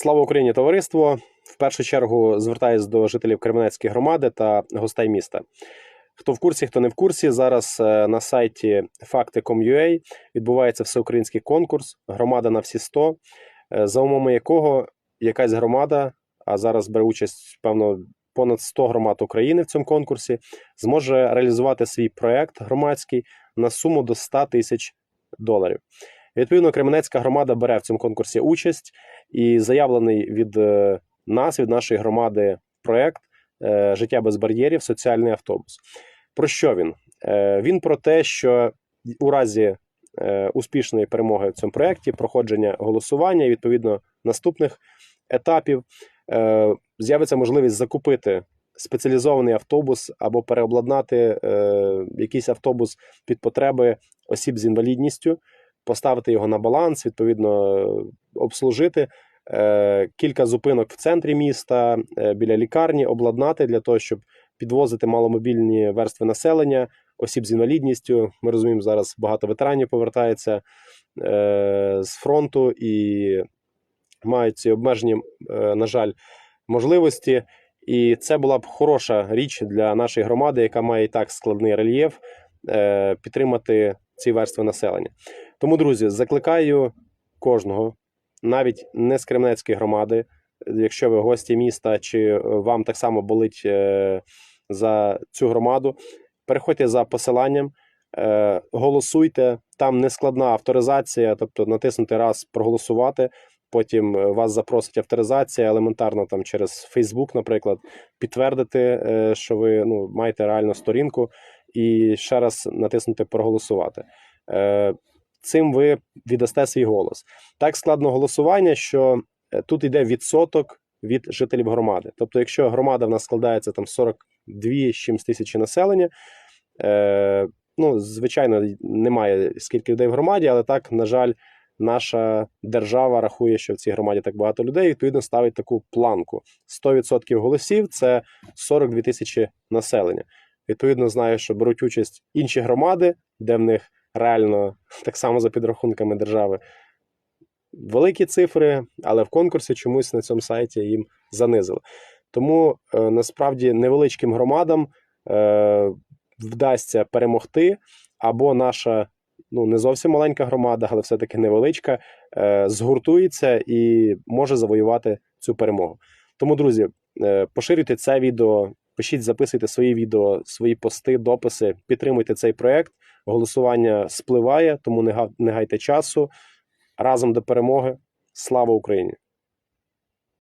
Слава Україні, товариство! В першу чергу звертаюсь до жителів Кременецької громади та гостей міста. Хто в курсі, хто не в курсі, зараз е, на сайті fakti.com.ua відбувається всеукраїнський конкурс Громада на всі 100, е, за умовами якого якась громада, а зараз бере участь, певно, понад 100 громад України в цьому конкурсі, зможе реалізувати свій проект громадський на суму до 100 тисяч доларів. Відповідно, Кременецька громада бере в цьому конкурсі участь і заявлений від е, нас, від нашої громади, проект е, Життя без бар'єрів, соціальний автобус. Про що він? Е, Він про те, що у разі успішної перемоги в цьому проєкті, проходження голосування і відповідно наступних етапів з'явиться можливість закупити спеціалізований автобус або переобладнати якийсь автобус під потреби осіб з інвалідністю, поставити його на баланс, відповідно обслужити. Е, Кілька зупинок в центрі міста е, біля лікарні обладнати для того, щоб підвозити маломобільні верстви населення, осіб з інвалідністю. Ми розуміємо, зараз багато ветеранів повертається е, з фронту і мають ці обмежені, на жаль, можливості. І це була б хороша річ для нашої громади, яка має і так складний рельєф, підтримати ці верстви населення. Тому, друзі, закликаю кожного, навіть не з Кременецької громади, якщо ви гості міста, чи вам так само болить е, за цю громаду, переходьте за посиланням, е, голосуйте. Там нескладна авторизація, тобто натиснути раз, проголосувати. Потім е, вас запросить авторизація елементарно там через Facebook, наприклад, підтвердити, що ви ну, маєте реальну сторінку, і ще раз натиснути проголосувати. Цим ви віддасте свій голос. Так складно голосування, що е, тут йде відсоток від жителів громади. Тобто, якщо громада в нас складається там 42 з чимсь тисячі населення, е, ну, звичайно, немає скільки людей в громаді, але так, на жаль, наша держава рахує, що в цій громаді так багато людей, відповідно, ставить таку планку: 100% голосів це 42 тисячі населення. Відповідно, знаю, що беруть участь інші громади, де в них реально так само за підрахунками держави. Великі цифри, але в конкурсі чомусь на цьому сайті їм занизили. Тому е, насправді невеличким громадам е, вдасться перемогти, або наша ну не зовсім маленька громада, але все-таки невеличка, е, згуртується і може завоювати цю перемогу. Тому, друзі, е, поширюйте це відео, пишіть, записуйте свої відео, свої пости, дописи, підтримуйте цей проект. Голосування спливає, тому не гайте часу. Разом до перемоги. Слава Україні!